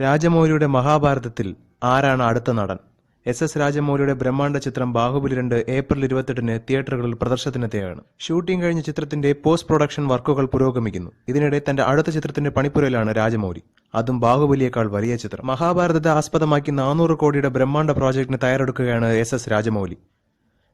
രാജമൗലിയുടെ മഹാഭാരതത്തിൽ ആരാണ് അടുത്ത നടൻ? എസ് എസ് രാജമൗലിയുടെ ബ്രഹ്മാണ്ഡ ചിത്രം ബാഹുബലി രണ്ട് ഏപ്രിൽ ഇരുപത്തെട്ടിന് തിയേറ്ററുകളിൽ പ്രദർശനത്തിനെത്തിയാണ്. ഷൂട്ടിംഗ് കഴിഞ്ഞ ചിത്രത്തിന്റെ പോസ്റ്റ് പ്രൊഡക്ഷൻ വർക്കുകൾ പുരോഗമിക്കുന്നു. ഇതിനിടെ തന്റെ അടുത്ത ചിത്രത്തിന്റെ പണിപ്പുരയിലാണ് രാജമൗലി. അതും ബാഹുബലിയേക്കാൾ വലിയ ചിത്രം. മഹാഭാരതത്തെ ആസ്പദമാക്കി നാനൂറ് കോടിയുടെ ബ്രഹ്മാണ്ഡ പ്രോജക്ടിന് തയ്യാറെടുക്കുകയാണ് എസ് എസ് രാജമൗലി.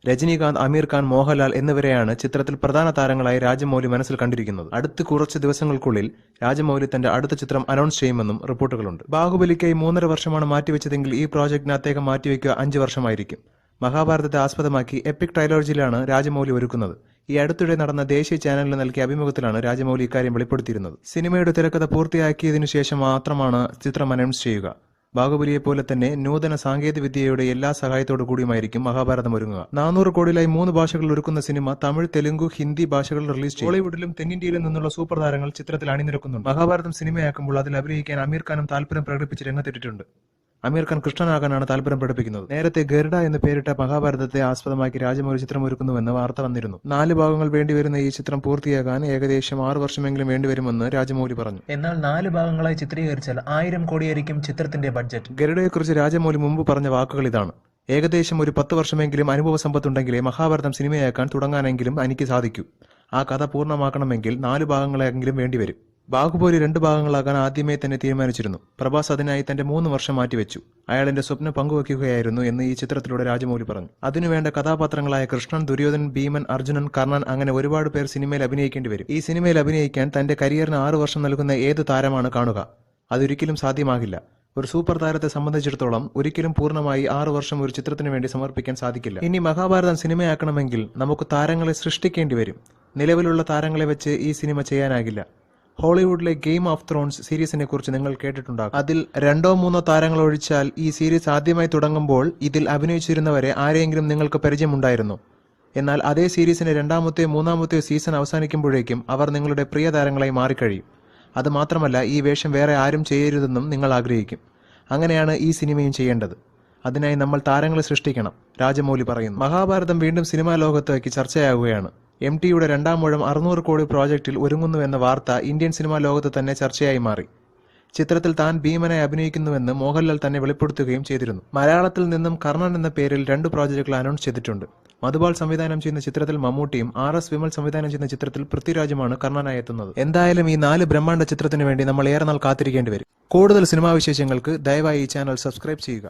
രജനീകാന്ത് അമീർ ഖാൻ മോഹൻലാൽ എന്നിവരെയാണ് ചിത്രത്തിൽ പ്രധാന താരങ്ങളായി രാജമൗലി മനസ്സിൽ കണ്ടിരിക്കുന്നത്. അടുത്ത കുറച്ച് ദിവസങ്ങൾക്കുള്ളിൽ രാജമൗലി തന്റെ അടുത്ത ചിത്രം അനൗൺസ് ചെയ്യുമെന്നും റിപ്പോർട്ടുകളുണ്ട്. ബാഹുബലിക്കായി മൂന്നര വർഷമാണ് മാറ്റിവെച്ചതെങ്കിൽ ഈ പ്രോജക്ടിന് അദ്ദേഹം മാറ്റിവെക്കുക അഞ്ച് വർഷമായിരിക്കും. മഹാഭാരതത്തെ ആസ്പദമാക്കി എപ്പിക് ട്രൈലോജിയിലാണ് രാജമൗലി ഒരുക്കുന്നത്. ഈ അടുത്തിടെ നടന്ന ദേശീയ ചാനലിന് നൽകിയ അഭിമുഖത്തിലാണ് രാജമൗലി ഇക്കാര്യം വെളിപ്പെടുത്തിയിരുന്നത്. സിനിമയുടെ തിരക്കഥ പൂർത്തിയാക്കിയതിനു ശേഷം മാത്രമാണ് ചിത്രം അനൗൺസ് ചെയ്യുക. ബാഹുബലിയെ പോലെ തന്നെ നൂതന സാങ്കേതിക വിദ്യയുടെ എല്ലാ സഹായത്തോടു കൂടിയുമായിരിക്കും മഹാഭാരതം ഒരുങ്ങുക. നാനൂറ് കോടിയിലായി മൂന്ന് ഭാഷകളിൽ ഒരുക്കുന്ന സിനിമ തമിഴ് തെലുങ്കു ഹിന്ദി ഭാഷകളിൽ റിലീസ് ചെയ്യും ബോളിവുഡിലും തെന്നിന്ത്യയിലും നിന്നുള്ള സൂപ്പർ താരങ്ങൾ ചിത്രത്തിൽ അണിനിരക്കുന്നുണ്ട്. മഹാഭാരതം സിനിമയാക്കുമ്പോൾ അതിൽ അഭിനയിക്കാൻ അമീർ ഖാനും താല്പര്യം പ്രകടിപ്പിച്ച് രംഗത്തിട്ടിട്ടുണ്ട് അമീർ ഖാൻ കൃഷ്ണനാകാനാണ് താല്പര്യം പ്രകടിപ്പിക്കുന്നത്. നേരത്തെ ഗരുഡ എന്ന് പേരിട്ട മഹാഭാരതത്തെ ആസ്പദമാക്കി രാജമൗലി ചിത്രം ഒരുക്കുന്നുവെന്ന് വാർത്ത വന്നിരുന്നു. നാല് ഭാഗങ്ങൾ വേണ്ടിവരുന്ന ഈ ചിത്രം പൂർത്തിയാകാൻ ഏകദേശം ആറ് വർഷമെങ്കിലും വേണ്ടിവരുമെന്ന് രാജമൗലി പറഞ്ഞു. എന്നാൽ നാല് ഭാഗങ്ങളായി ചിത്രീകരിച്ചാൽ ആയിരം കോടിയായിരിക്കും ചിത്രത്തിന്റെ ബഡ്ജറ്റ് ഗരുഡയെക്കുറിച്ച് രാജമൗലി മുമ്പ് പറഞ്ഞ വാക്കുകൾ ഇതാണ്. ഏകദേശം ഒരു പത്ത് വർഷമെങ്കിലും അനുഭവ സമ്പത്തുണ്ടെങ്കിലേ മഹാഭാരതം സിനിമയാക്കാൻ തുടങ്ങാനെങ്കിലും എനിക്ക് സാധിക്കൂ. ആ കഥ പൂർണമാക്കണമെങ്കിൽ നാല് ഭാഗങ്ങളെങ്കിലും വേണ്ടിവരും. ബാഹുബലി രണ്ട് ഭാഗങ്ങളാക്കാൻ ആദ്യമേ തന്നെ തീരുമാനിച്ചിരുന്നു. പ്രഭാസ് അതിനായി തന്റെ മൂന്ന് വർഷം മാറ്റിവെച്ചു. അയാൾ എന്റെ സ്വപ്നം പങ്കുവയ്ക്കുകയായിരുന്നു എന്ന് ഈ ചിത്രത്തിലൂടെ രാജമൗലി പറഞ്ഞു. അതിനുവേണ്ട കഥാപാത്രങ്ങളായ കൃഷ്ണൻ ദുര്യോധനൻ ഭീമൻ അർജുനൻ കർണൻ അങ്ങനെ ഒരുപാട് പേർ സിനിമയിൽ അഭിനയിക്കേണ്ടി വരും. ഈ സിനിമയിൽ അഭിനയിക്കാൻ തന്റെ കരിയറിന് ആറു വർഷം നൽകുന്ന ഏത് താരമാണ് കാണുക? അതൊരിക്കലും സാധ്യമാകില്ല. ഒരു സൂപ്പർ താരത്തെ സംബന്ധിച്ചിടത്തോളം ഒരിക്കലും പൂർണമായി ആറു വർഷം ഒരു ചിത്രത്തിന് വേണ്ടി സമർപ്പിക്കാൻ സാധിക്കില്ല. ഇനി മഹാഭാരതം സിനിമയാക്കണമെങ്കിൽ നമുക്ക് താരങ്ങളെ സൃഷ്ടിക്കേണ്ടി വരും. നിലവിലുള്ള താരങ്ങളെ വെച്ച് ഈ സിനിമ ചെയ്യാനാകില്ല. ഹോളിവുഡിലെ ഗെയിം ഓഫ് ത്രോൺസ് സീരീസിനെ കുറിച്ച് നിങ്ങൾ കേട്ടിട്ടുണ്ടാകും. അതിൽ രണ്ടോ മൂന്നോ താരങ്ങൾ ഒഴിച്ചാൽ ഈ സീരീസ് ആദ്യമായി തുടങ്ങുമ്പോൾ ഇതിൽ അഭിനയിച്ചിരുന്നവരെ ആരെയെങ്കിലും നിങ്ങൾക്ക് പരിചയമുണ്ടായിരുന്നു. എന്നാൽ അതേ സീരീസിന്റെ രണ്ടാമത്തെയോ മൂന്നാമത്തെയോ സീസൺ അവസാനിക്കുമ്പോഴേക്കും അവർ നിങ്ങളുടെ പ്രിയ താരങ്ങളായി മാറിക്കഴിയും. അത് മാത്രമല്ല ഈ വേഷം വേറെ ആരും ചെയ്യരുതെന്നും നിങ്ങൾ ആഗ്രഹിക്കും. അങ്ങനെയാണ് ഈ സിനിമയും ചെയ്യേണ്ടത്. അതിനായി നമ്മൾ താരങ്ങളെ സൃഷ്ടിക്കണം രാജമൗലി പറയുന്നു. മഹാഭാരതം വീണ്ടും സിനിമാ ലോകത്തേക്ക് ചർച്ചയാവുകയാണ്. എം ടിയുടെ രണ്ടാം മുഴം അറുന്നൂറ് കോടി പ്രോജക്റ്റിൽ ഒരുങ്ങുന്നുവെന്ന വാർത്ത ഇന്ത്യൻ സിനിമാ ലോകത്ത് തന്നെ ചർച്ചയായി മാറി. ചിത്രത്തിൽ താൻ ഭീമനായി അഭിനയിക്കുന്നുവെന്ന് മോഹൻലാൽ തന്നെ വെളിപ്പെടുത്തുകയും ചെയ്തിരുന്നു. മലയാളത്തിൽ നിന്നും കർണൻ എന്ന പേരിൽ രണ്ട് പ്രോജക്റ്റുകൾ അനൗൺസ് ചെയ്തിട്ടുണ്ട്. മധുപാൽ സംവിധാനം ചെയ്യുന്ന ചിത്രത്തിൽ മമ്മൂട്ടിയും ആർ എസ് വിമൽ സംവിധാനം ചെയ്യുന്ന ചിത്രത്തിൽ പൃഥ്വിരാജുമാണ് കർണനായി എത്തുന്നത്. എന്തായാലും ഈ നാല് ബ്രഹ്മാണ്ഡ ചിത്രത്തിനു വേണ്ടി നമ്മൾ ഏറെ നാൾ കാത്തിരിക്കേണ്ടി വരും. കൂടുതൽ സിനിമാ വിശേഷങ്ങൾക്ക് ദയവായി ഈ ചാനൽ സബ്സ്ക്രൈബ് ചെയ്യുക.